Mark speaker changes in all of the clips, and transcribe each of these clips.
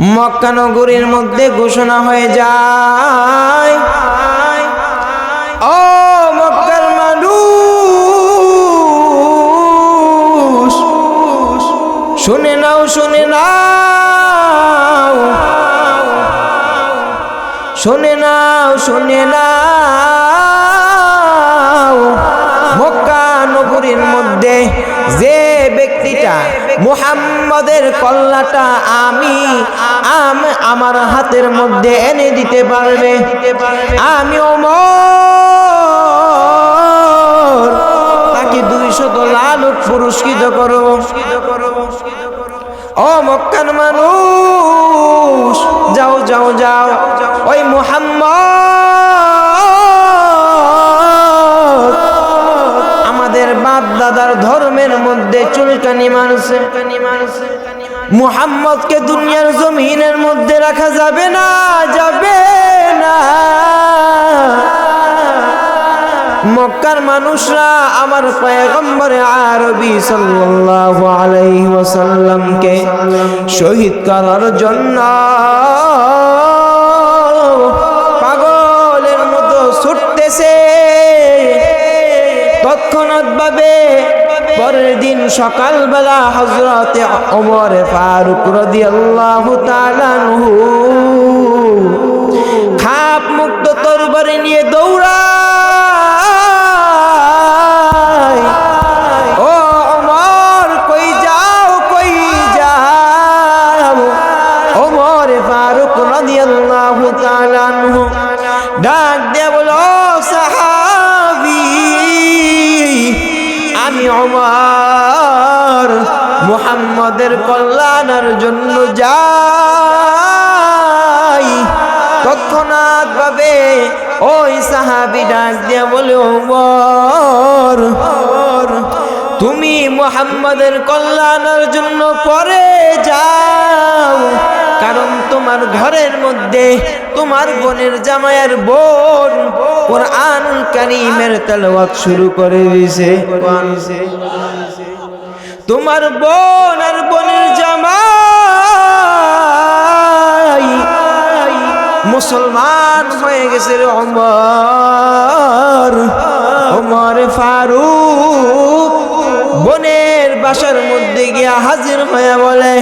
Speaker 1: মক্কা নগরীর মধ্যে ঘোষণা হয়ে যায়। ও মক্কার মানুষ শুনে নাও শুনে নাও। শুনে নাও শুনে নাও। মক্কা নগরীর মধ্যে যে ব্যক্তিটা মুহাম্মদের কল্লাটা আমি, আম- আমার হাতের মধ্যে এনে দিতে পারবে। আমি ওমর তাকে দুইশত লালুট পুরস্কৃত করব ও মক্কান মানুষ, যাও যাও যাও। মধ্যে চুলকানি মারছে মুহাম্মদকে দুনিয়ার জমিনের মধ্যে রাখা যাবে না যাবে না। মক্কার মানুষরা আমার পয়গম্বরে আরবি সাল্লাল্লাহু আলাইহি ওয়াসাল্লামকে শহীদ করার জন্য পাগলের মতো ছুটতেছে। তৎক্ষণাৎ ভাবে পরের দিন সকালবেলা হজরতে অমর ফারুক রদি আল্লাহ আনহু মুহাম্মদের কল্যাণের জন্য পরে যাও। কারণ তোমার ঘরের মধ্যে তোমার বোনের জামাইয়ের বোন কোরআনুল কারীমের তেলাওয়াত শুরু করে দিয়েছে। তোমার বোন আর বোনের জামাই মুসলমান হয়ে গেছে অমর অমর ফারুক বোনের বাসার মধ্যে গিয়া হাজির হয়ে বলে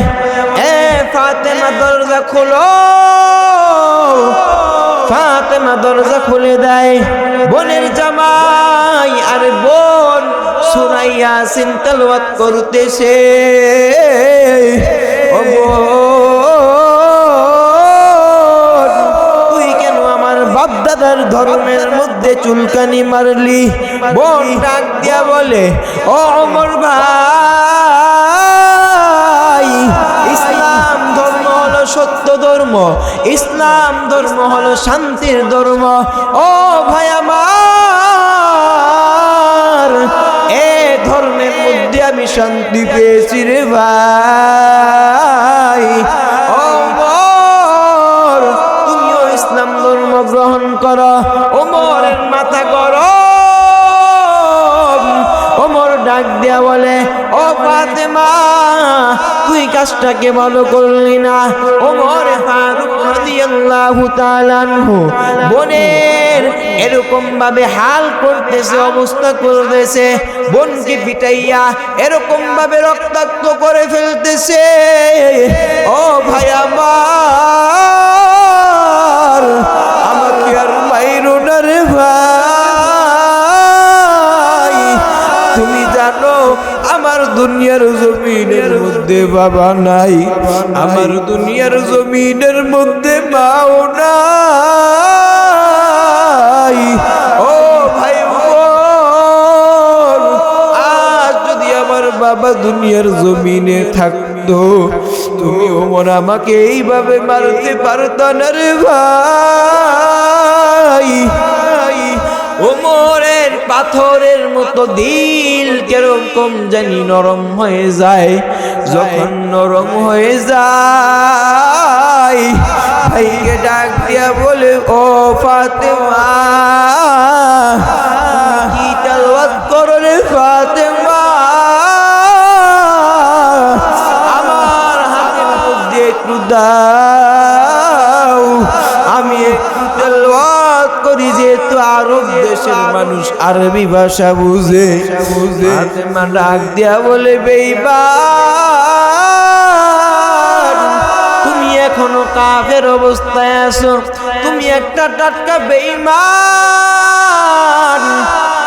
Speaker 1: এ ফাতেমা দরজা খোলো। ফাতেমা দরজা খুলে দেয়। বোনের জামাই আর বোন সুরাইয়া সিনতালওয়াত করতেছে। ও বোন, বাপদাদার ধর্মের মধ্যে চুলকানি মারলি। বোন ডাক দিয়া বলে, ও অমর ভাই, ইসলাম ধর্ম হলো সত্য ধর্ম, ইসলাম ধর্ম হলো শান্তির ধর্ম। ও ভাই আমার, এ ধর্মের মধ্যে আমি শান্তি পেয়েছি রে ভাই। গ্রহণ করো, ওমরের মাথা করো ওমর ডাক দিয়া বলে, ও ফাতেমা, তুই কাজটাকে ভালো করলি না। ওমর ফারুক রাদিয়াল্লাহু তাআলা বোনের এরকম ভাবে হাল করতেছে, অবস্থা করতেছে, বোনকে পিটাইয়া এরকম ভাবে রক্তাক্ত করে ফেলতেছে। ও ভাই আমার দুনিয়ার জমিনের মধ্যে বাবা নাই। আমার দুনিয়ার জমিনের মধ্যে মাও নাই। ও ভাই আজ যদি আমার বাবা দুনিয়ার জমিনে থাকতো তুমি ওমর আমাকে এইভাবে মারতে পারত না রে ভাই। পাথরের মতো দিল কেরকম জানি নরম হয়ে যায়, যখন নরম হয়ে যায়, ভাইকে ডাক দিয়া বলে, ও ফাতেমা, কি ফাতেমা? আমার হাতের মধ্যে একটু দাও। করি যেহেতু আরব দেশের মানুষ আরবি ভাষা বুঝে। ফাতেমা ডাক দিয়া বলে বেইবার তুমি এখনও কাফের অবস্থায় আছো? তুমি একটা টাটকা বেইমান।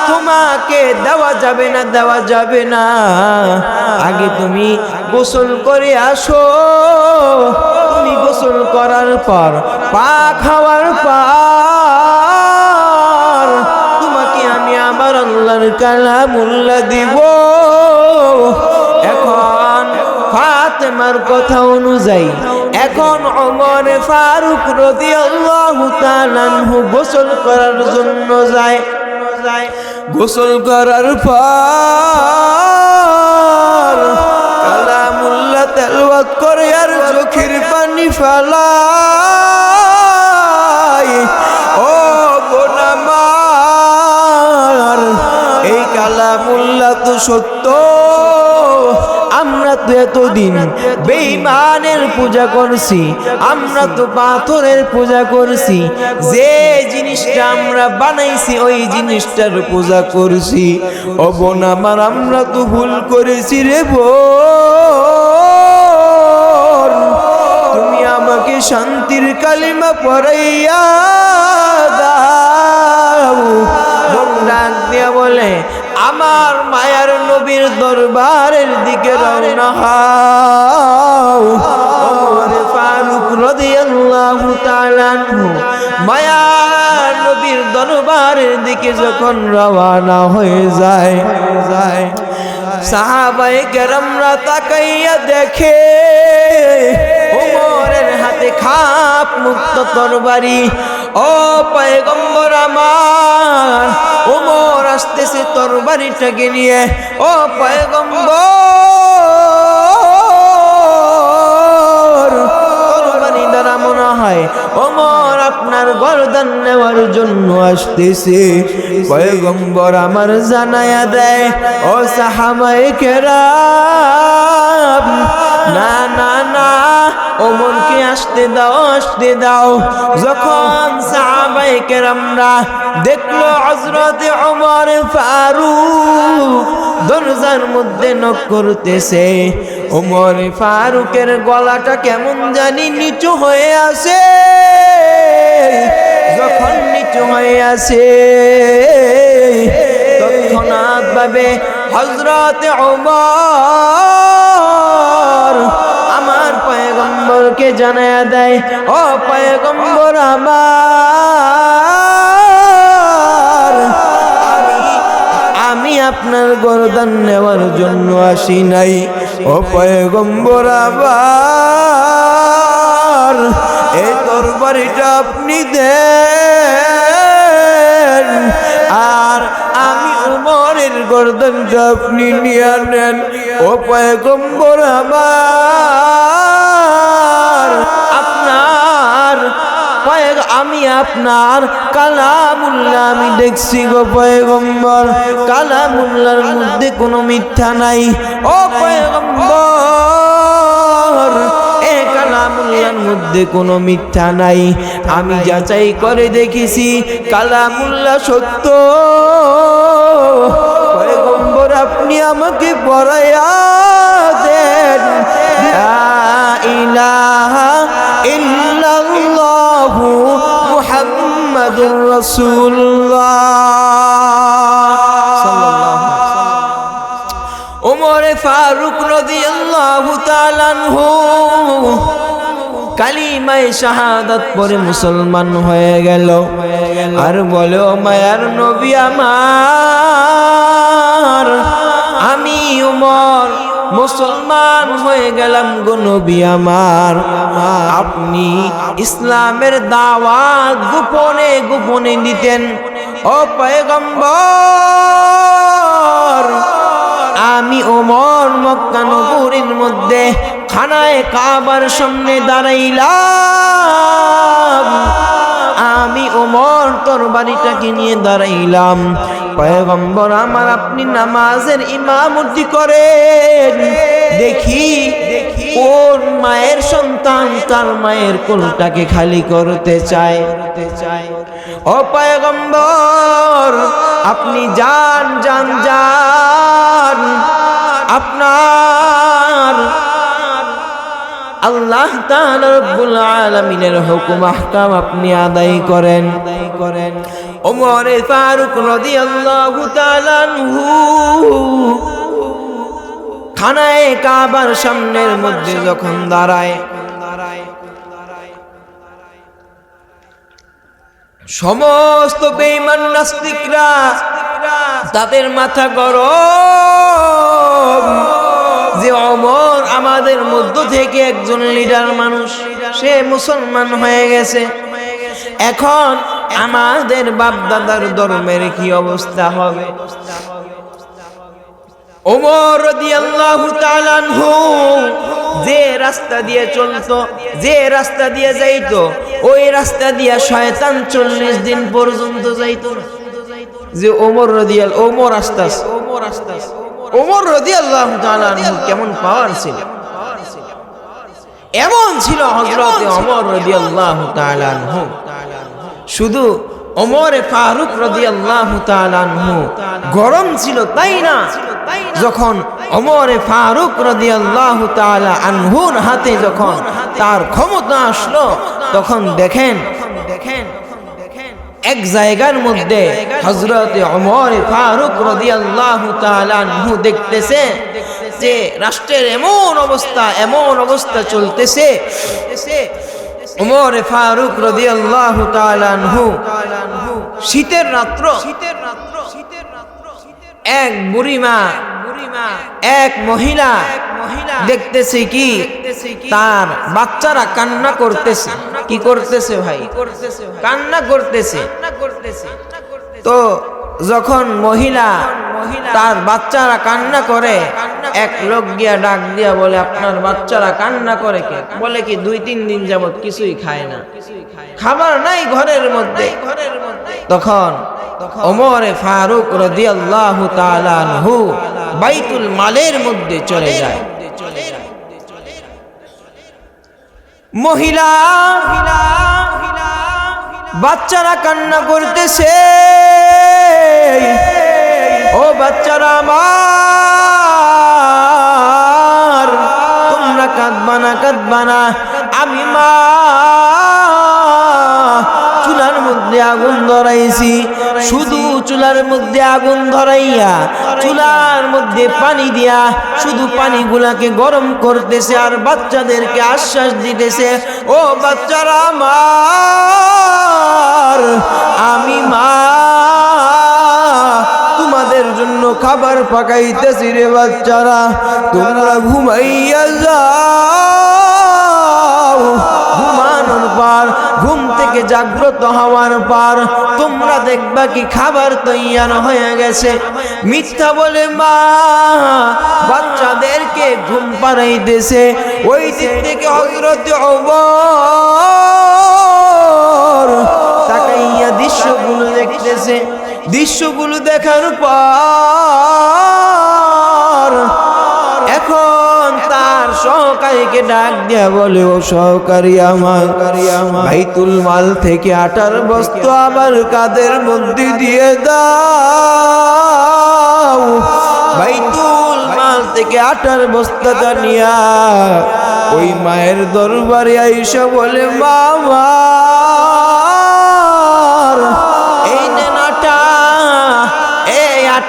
Speaker 1: তোমাকে দেওয়া যাবে না, দেওয়া যাবে না। আগে তুমি গোসল করে আসো। তুমি গোসল করার পর, পা খাওয়ার পর আল্লাহর কালামুল্লা দিব। এখন ফাতেমার কথা অনুযায়ী, এখন অমর ফারুক তাআলা আনহু গোসল করার জন্য যায়। গোসল করার পর কালামুল্লাহ তেলাওয়াত করে আর চোখের পানি ফালায়। সত্য। আমরা তো এতদিন বেঈমানের পূজা করছি, আমরা তো পাথরের পূজা করছি, যে জিনিসটা আমরা বানাইছি ওই জিনিসটার পূজা করছি। ও বোন আমার, আমরা তো ভুল করেছি রে বোন। তুমি আমাকে শান্তির কালিমা পড়াইয়া দাও। ডাক দিয়া বলে আমার মায়ার নবীর দরবারের দিকে রওনা হও। ওমর ফারুক রাদিয়াল্লাহু তাআলা মায়ার নবীর দরবারের দিকে যখন রওনা হয়ে যায় যায় সাহাবাই কেরামরা তাকাইয়া দেখে, ওমরের হাতে খাপ মুক্ত তরবারি ও পয়গম্বর আমার ওমর আসতেছে তরবারিটাকে নিয়ে। ও পয়গম্বর তরবারি দ্বারা মনে হয় ওমর আপনার গর্দান নেওয়ার জন্য আসতেছে। পয়গম্বর আমার জানায়া দেয়, ও সাহাবায়ে কেরাম না না না ওমরকে আসতে দাও আসতে দাও। যখন সাহাবায়ে কেরামরা দেখল হযরতে ওমর ফারুক দরজার মধ্যে নক করতেছে, ওমর ফারুকের গলাটা কেমন জানি নিচু হয়ে আসে যখন নিচু হয়ে আসে তৎক্ষণাৎ ভাবে হজরত আমার পয়গম্বরকে জানায়া দেয়? ও পয়গম্বর আমার। আমি আপনার গরদান নেওয়ার জন্য আসি নাই। ও পয়গম্বর আবার এই তরবারিটা আপনি দেন। গর্দনটা আপনি নিয়ে নেন, ও পয়গম্বর আমার। আপনার আমি আপনার কালামুল্লাহ, আমি দেখছি গো পয়গম্বর। কালামুল্লার মধ্যে কোনো মিথ্যা নাই। ও পয়গম্বর মধ্যে কোনো মিথ্যা নাই। আমি যাচাই করে দেখেছি, কালামুল্লাহ সত্য। আপনি আমাকে পড়াইয়া দেন। ইলাহা ওমরে ফারুক রাদিয়াল্লাহু তাআলা আনহু কালিমায় শাহাদাত পরে মুসলমান হয়ে গেল। আর বলে, মায়ার নবী আমার আমি উমর, মুসলমান হয়ে গেলাম গো নবী আমার। আপনি ইসলামের দাওয়াত গোপনে গোপনে দিতেন ও পয়গম্বর, আমি ওমর মক্কা নগরীর মধ্যে খানায় কাবার সামনে দাঁড়াইলাম। ওমর তোর বাড়িটাকে নিয়ে দাঁড়াইলাম। পয়গম্বর আমার, আপনি নামাজের ইমামতি করেন। দেখি ওর মায়ের সন্তান তার মায়ের কোলটাকে খালি করতে চায়? ও পয়গম্বর, আপনি যান যান যান। আপনার আল্লাহ তাআলা রব্বুল আলামিনের হুকুম আহকাম আপনি আদায় করেন। করেন ওমর ফারুক রাদিয়াল্লাহু আনহু খানায় কাবার সামনের মধ্যে যখন দাঁড়ায়, সমস্ত বেঈমান নাস্তিকরা তাদের মাথা গরম যে অমর আমাদের মধ্য থেকে একজন লিডার মানুষ, সে মুসলমান হয়ে গেছে। এখন আমাদের বাপদাদার ধর্মের কি অবস্থা হবে? ওমর যে রাস্তা দিয়ে চলতো, যে রাস্তা দিয়ে যাইতো, ওই রাস্তা দিয়ে শয়তান চল্লিশ দিন পর্যন্ত যাইতো যে ওমর রদিয়াল ওমর আস্তাস ওমর আস্তাস। ওমর তাআলা আনহু কেমন পাওয়ার ছিল? এমন ছিল হযরতে ওমর রাদিয়াল্লাহু তাআলা আনহু। শুধু ওমরে ফারুক তাআলা আনহু গরম ছিল তাই না? যখন ওমরে ফারুক রাদিয়াল্লাহু তাআলা আনহুর হাতে যখন তার ক্ষমতা আসলো তখন দেখেন দেখেন এক জায়গার মধ্যে হজরত অমর ফারুক রদিয়াল্লাহ তালানহু দেখতেছে যে রাষ্ট্রের এমন অবস্থা এমন অবস্থা চলতেছে। ওমর ফারুক রদিয়াল্লাহ তালানহু শীতের রাত্র শীতের রাত্র এক বুড়িমা, এক মহিলা দেখতেছি কি? তার বাচ্চারা কান্না করতেছে। কি করতেছে ভাই? কান্না করতেছে। তো যখন মহিলা তার বাচ্চারা কান্না করে, এক লোক গিয়া ডাক দিয়া বলে, আপনার বাচ্চারা কান্না করে কে? বলে কি, দুই তিন দিন যাবত কিছুই খায় না। খাবার নাই ঘরের মধ্যে। তখন ওমরে ফারুক বাইতুল মালের মধ্যে চলে যায়। মহিলা, বাচ্চারা কান্না করতেছে। ও বাচ্চারা আমার, তোমরা কাঁদবা না কাঁদবা না। আমি মা মধ্যে আগুন ধরাইছি। শুধু চুলার মধ্যে আগুন ধরাইয়া, চুলার মধ্যে পানি দিয়া শুধু পানিগুলাকে গরম করতেছে আর বাচ্চাদেরকে আশ্বাস দিতেছে, ও বাচ্চারা আমার, আমি মা, তোমাদের জন্য খাবার পাকাইতেছি রে বাচ্চারা, তোমরা ঘুমাইয়া যাও। ঘুমানোর পার, ঘুম থেকে জাগ্রত হওয়ার পার, তোমরা দেখবা কি খাবার তৈয়ার হয়ে গেছে। মিথ্যা বলে, মা, বাচ্চাদেরকে ঘুম পাড়াইতেছে। ওই দিক থেকে হজরত তাকাইয়া দৃশ্যগুলো দেখতেছে। দৃশ্যগুলো দেখার পর সহকারীকে ডাক দিয়া বলে, ও সহকারী আমার ভাইতুল মাল থেকে আটার বস্তু আবার কাদের মধ্যে দিয়ে দাও? ভাইতুল মাল থেকে আটার বস্তাটা নিয়া ওই মায়ের দরবারে আইসা বলে মামা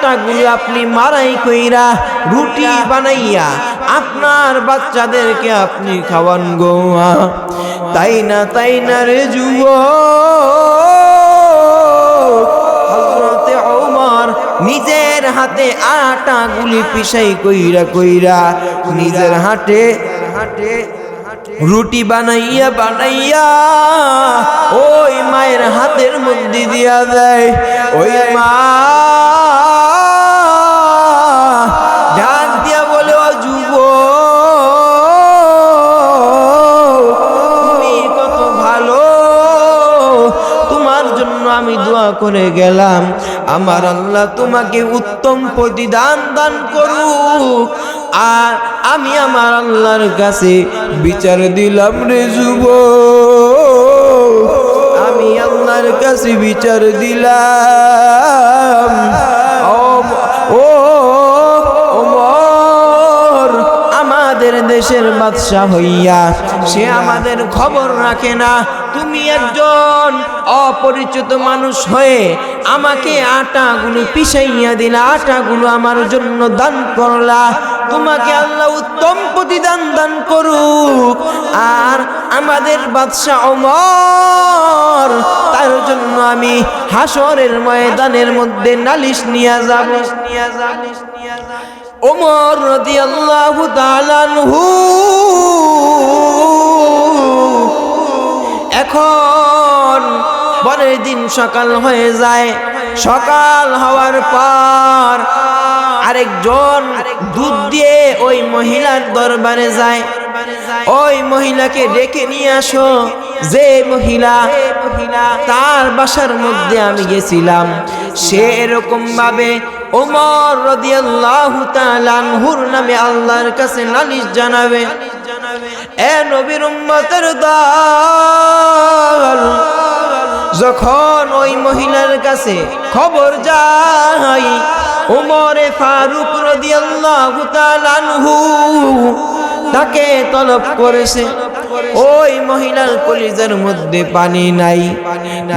Speaker 1: আটাগুলো আপনি মারাই কইরা রুটি বানাইয়া আপনার বাচ্চাদেরকে আপনি খাওয়ান গোয়া তাই না তাই না রে যুব নিজের হাতে আটা গুলি পিসাই কইরা কইরা নিজের হাতে হাতে রুটি বানাইয়া বানাইয়া ওই মায়ের হাতের মধ্যে দিয়া দেয়। ওই মা করে গেলাম। আমার আল্লাহ তোমাকে উত্তম প্রতিদান দান করুক। আর আমি আমার আল্লাহর কাছে বিচার দিলাম রে যুব আমি আল্লাহর কাছে বিচার দিলাম। ও আমাদের দেশের বাদশাহ হইয়া সে আমাদের খবর রাখে না। তুমি একজন অপরিচিত মানুষ হয়ে আমাকে আটাগুলো পিছাইয়া দিলা, আটাগুলো আমার জন্য দান করলা। তোমাকে আল্লাহ উত্তম প্রতিদান দান করুক। আর আমাদের বাদশাহ অমর তার জন্য আমি হাসরের ময়দানের মধ্যে নালিশ নিয়ে যাব। ওমর রাদিয়াল্লাহু তাআলা আনহু এখন পরের দিন সকাল হয়ে যায়। সকাল হওয়ার পর আরেকজন দুধ দিয়ে ওই মহিলার দরবারে যায়। ওই মহিলাকে ডেকে নিয়ে আসো। যে মহিলা, তার বাসার মধ্যে আমি গেছিলাম। সে এরকম ভাবে ওমর রাদিয়াল্লাহু তাআলা আনহুর নামে আল্লাহর কাছে নালিশ জানাবে। এ নবীর উম্মতের দল, যখন ওই মহিলার কাছে খবর যাই উমরে ফারুক রাদিয়াল্লাহু তাআলা আনহু তাকে তলব করেছে। ওই মহিলার কলিজার মধ্যে পানি নাই।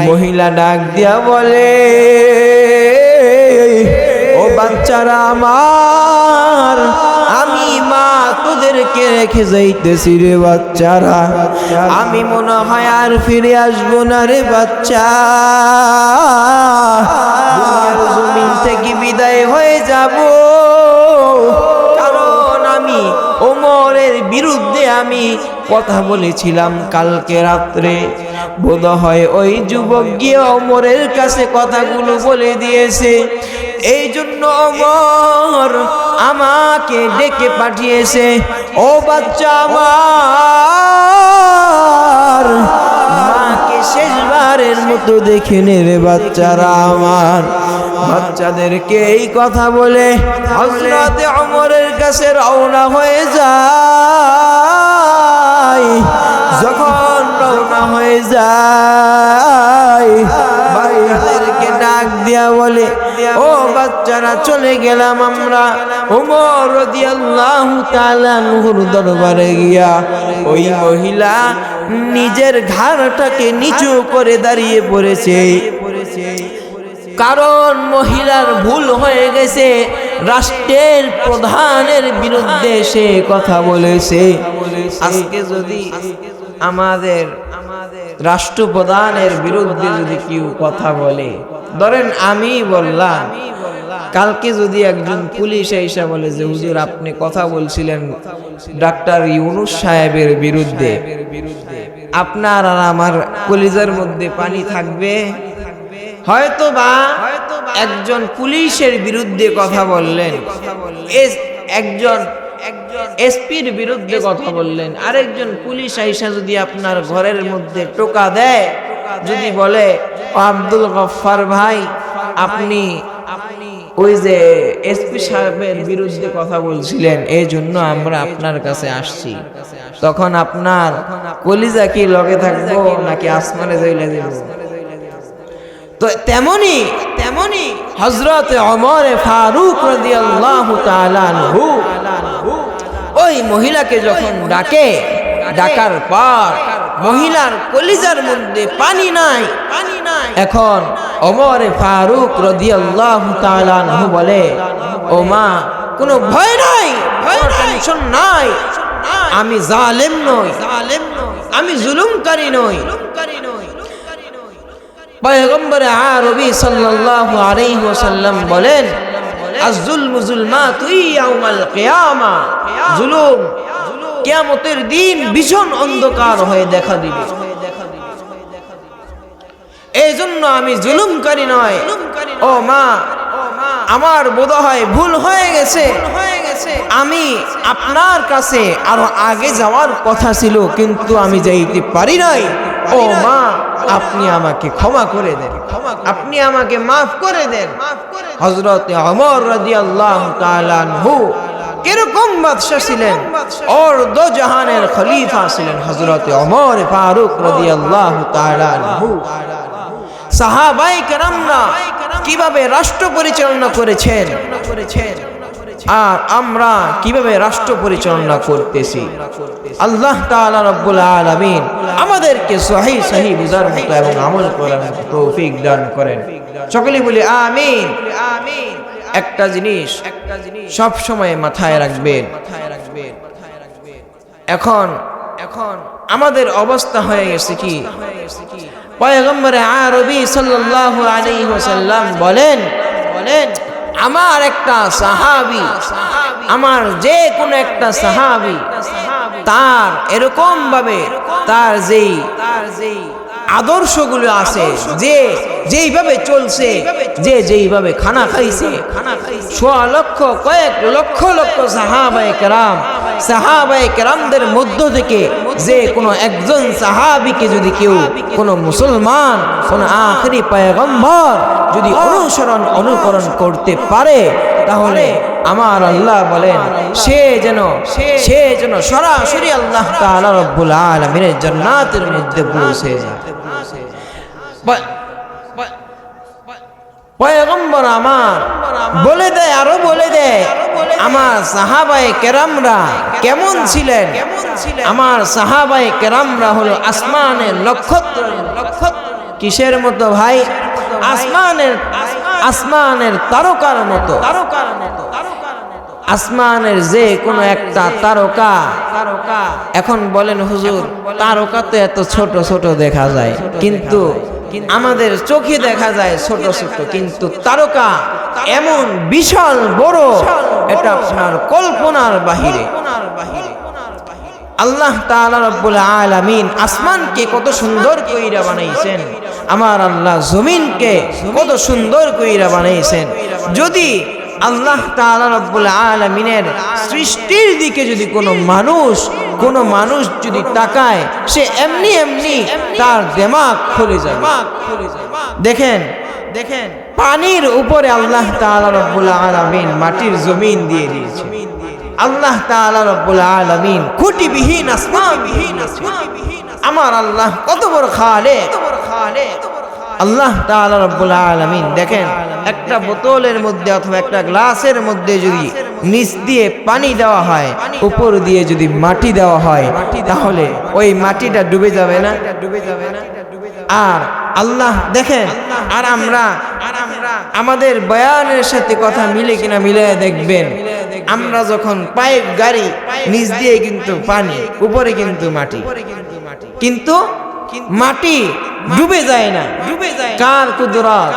Speaker 1: মহিলা ডাক দিয়া বলে বাচ্চারা আমার, আমি মা তোদেরকে রেখে যাইতেছি রে বাচ্চারা। আমি মনে হয় আর ফিরে আসব না রে বাচ্চা। জমিন থেকে বিদায় হয়ে যাব। বিরুদ্ধে আমি কথা বলেছিলাম কালকে রাত্রে। বোধ হয় ওই যুবক গিয়ে অমরের কাছে কথাগুলো বলে দিয়েছে। এই জন্য অমর আমাকে ডেকে পাঠিয়েছে। ও বাচ্চা আমার শেষবারের মতো দেখে নে রে বাচ্চারা আমার। বাচ্চাদেরকে এই কথা বলে হজরতে অমরের কাছে রওনা হয়ে যায়। যখন রওনা হয়ে যায় বাচ্চাদেরকে ডাক দিয়া বলে, ও বাচ্চারা, চলে গেলাম আমরা। ওমর রাদিয়াল্লাহু তাআলা নূর দরবারে গিয়া ওই মহিলা নিজের ঘাড়টাকে নিচু করে দাঁড়িয়ে পড়েছে। কারণ মহিলার ভুল হয়ে গেছে। রাষ্ট্রের প্রধানের বিরুদ্ধে সে কথা বলেছে। আজকে যদি আমাদের রাষ্ট্রপ্রধানের বিরুদ্ধে যদি কেউ কথা বলে। ধরেন আমি বললাম কালকে যদি একজন পুলিশ এসে বলে যে, হুজুর, আপনি কথা বলছিলেন ডাক্তার ইউনুস সাহেবের বিরুদ্ধে। আপনার আর আমার কলিজার মধ্যে পানি থাকবে? হয়তো বা একজন পুলিশের বিরুদ্ধে কথা বললেন। একজন এসপির বিরুদ্ধে কথা বললেন। আরেকজন পুলিশ আইসা যদি আপনার ঘরের মধ্যে টোকা দেয়, যদি বলে আব্দুল গফফার ভাই, আপনি ওই যে এসপি সাহেবের বিরুদ্ধে কথা বলছিলেন এই জন্য আমরা আপনার কাছে আসছি। তখন আপনার কলিজা কি লগে থাকব নাকি আসমানে দেব তো তেমনি তেমনি হজরত অমর ফারুক রাদিয়াল্লাহু তাআলা আনহু, ওই মহিলাকে যখন ডাকে, ডাকার পর মহিলার কলিজার মধ্যে পানি নাই। পানি নাই এখন অমর ফারুক রাদিয়াল্লাহু তাআলা বলে, ও মা, কোনো ভয় নাই ভয় টেনশন নাই। আমি জালেম নই জালেম নই আমি জুলুমকারী নই। পয়গম্বর আরবি সাল্লাল্লাহু আলাইহি ওয়াসাল্লাম বলেন আজ-জুলমু যুলমাতু ইয়াউমাল কিয়ামা। জুলুম কিয়ামতের দিন ভীষণ অন্ধকার হয়ে দেখা দিবে। এই জন্য আমি জুলুমকারী নয়। ও মা, আমার বোধ হয় ভুল হয়ে গেছে। আমি আপনার কাছে আরও আগে যাওয়ার কথা ছিল, কিন্তু আমি যাইতে পারি নাই। ও মা, আপনি আমাকে ক্ষমা করে দেন। আপনি আমাকে মাফ করে দেন। হজরত অমর তাআলা আনহু কীরকম বাদশা ছিলেন? দো জাহানের খলিফা ছিলেন হজরত অমর ফারুক তাআলা আনহু। সাহাবাই কেরামরা কীভাবে রাষ্ট্র পরিচালনা করেছেন? আর আমরা কীভাবে রাষ্ট্র পরিচালনা করতেছি? আল্লাহ তাআলা রব্বুল আলামিন আমাদেরকে সহি সহি বুঝার মতো এবং আমল করার তৌফিক দান করেন। সকলে বলি আমিন। একটা জিনিস সব সময় মাথায় রাখবেন। এখন এখন আমাদের অবস্থা হয়ে গেছে কি? পয়গম্বরে আরবি সাল্লাল্লাহু আলাইহি ওয়াসাল্লাম বলেন বলেন, আমার একটা সাহাবী, আমার যে কোনো একটা সাহাবী, তার এরকম ভাবে তার যেই তার যেই আদর্শগুলো আছে, যে যেইভাবে চলছে, যে যেইভাবে খানা খাইছে, সোয়া লক্ষ, কয়েক লক্ষ লক্ষ সাহাবায়ে কেরাম, সাহাবায়ে কেরামদের মধ্য থেকে যে কোনো একজন সাহাবিকে যদি কেউ কোনো মুসলমান, কোন আখরি পয়গম্বর যদি অনুসরণ, অনুকরণ করতে পারে, তাহলে আমার আল্লাহ বলেন, সে যেন সে যেন সরাসরি আল্লাহ তাআলা রব্বুল আলামিনের জান্নাতের মধ্যে পৌঁছে যায়। পয়গম্বর আমার, বলে দেয়, আরও বলে দেয়, আমার সাহাবায়ে কেরামরা কেমন ছিলেন? আমার সাহাবাই কেরামরা হলো আসমানের নক্ষত্র। কিসের মতো ভাই? আসমানের আসমানের তারকার মতো। তারকার মতো আসমানের যে কোনো একটা তারকা তারকা। এখন বলেন, হুজুর, তারকা তো এত ছোট ছোট দেখা যায়। কিন্তু আমাদের চোখে দেখা যায় ছোট ছোট কিন্তু তারকা এমন বিশাল বড় এটা আপনার কল্পনার বাহিরে। আল্লাহ রব্বুল আলামিন আসমানকে কত সুন্দর কইরা বানাইছেন। আমার আল্লাহ জমিনকে কত সুন্দর কইরা বানাইছেন। যদি আল্লাহ রব্বুল আলামিনের সৃষ্টির দিকে যদি কোনো মানুষ কোনো মানুষ যদি তাকায়, সে এমনি এমনি তার দেমাগ খুলে যাবে। দেখেন দেখেন, পানির উপরে আল্লাহ তাআলা রব্বুল আলামিন মাটির জমিন দিয়ে দিয়েছে। আল্লাহ তাআলা রব্বুল আলামিন খুঁটিবিহীন আসমানবিহীন আমার আল্লাহ কত বড় খালেক। আল্লাহ আলামিন দেখেন, একটা বোতলের মধ্যে অথবা একটা গ্লাসের মধ্যে যদি নিচ দিয়ে পানি দেওয়া হয়, উপর দিয়ে যদি মাটি দেওয়া হয়, তাহলে ওই মাটিটা ডুবে যাবে না? ডুবে যাবে না আর আল্লাহ দেখেন, আর আমরা আর আমরা আমাদের বয়ানের সাথে কথা মিলে কিনা মিলে দেখবেন, আমরা যখন পাইপ গাড়ি নিচ দিয়ে কিন্তু পানি, উপরে কিন্তু মাটি। কিন্তু মাটি ডুবে যায় না। ডুবে যায় কার কুদরত?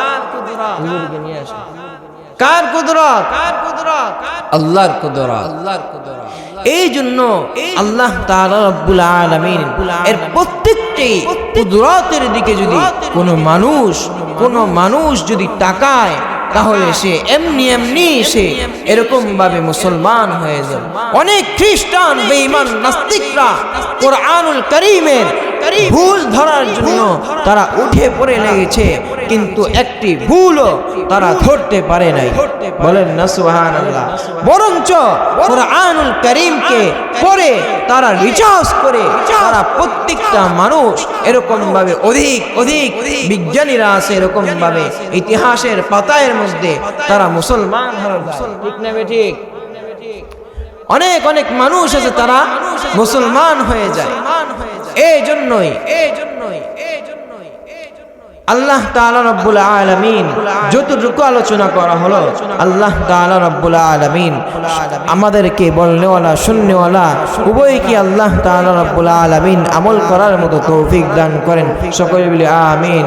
Speaker 1: কার কুদরত? আল্লাহর কুদরত। আল্লাহর কুদরত। এই জন্য আল্লাহ তাআলা রব্বুল আলামিন এর প্রত্যেকটি কুদরতের দিকে যদি কোনো মানুষ কোনো মানুষ যদি তাকায় তাহলে সে এমনি এমনি সে এরকম ভাবে মুসলমান হয়ে যাবে। অনেক খ্রিস্টান বেঈমান নাস্তিকরা কোরআনুল করিমের ভুল ধরার জন্য তারা উঠে পড়ে লেগেছে। কিন্তু একটি ভুলও তারা ধরতে পারে নাই। বলেন না সুবহানাল্লাহ। বরঞ্চ কোরআনুল করিমকে পড়ে তারা রিচার্জ করে তারা প্রত্যেকটা মানুষ এরকম ভাবে অধিক অধিক বিজ্ঞানীরা আছে এরকম ভাবে ইতিহাসের পাতায়ের মধ্যে তারা মুসলমান ঠিক না ঠিক অনেক অনেক মানুষ আছে তারা মুসলমান হয়ে যায়। এই জন্যই এই জন্যই এই জন্যই আল্লাহ তাআলা রব্বুল আলামিন যতটুকু আলোচনা করা হলো, আল্লাহ তাআলা রব্বুল আলামিন আমাদেরকে বলনেওয়ালা, শুননেওয়ালা, উভয়কে আল্লাহ তাআলা রব্বুল আলামিন আমল করার মতো তৌফিক দান করেন। সকলে বলি আমিন।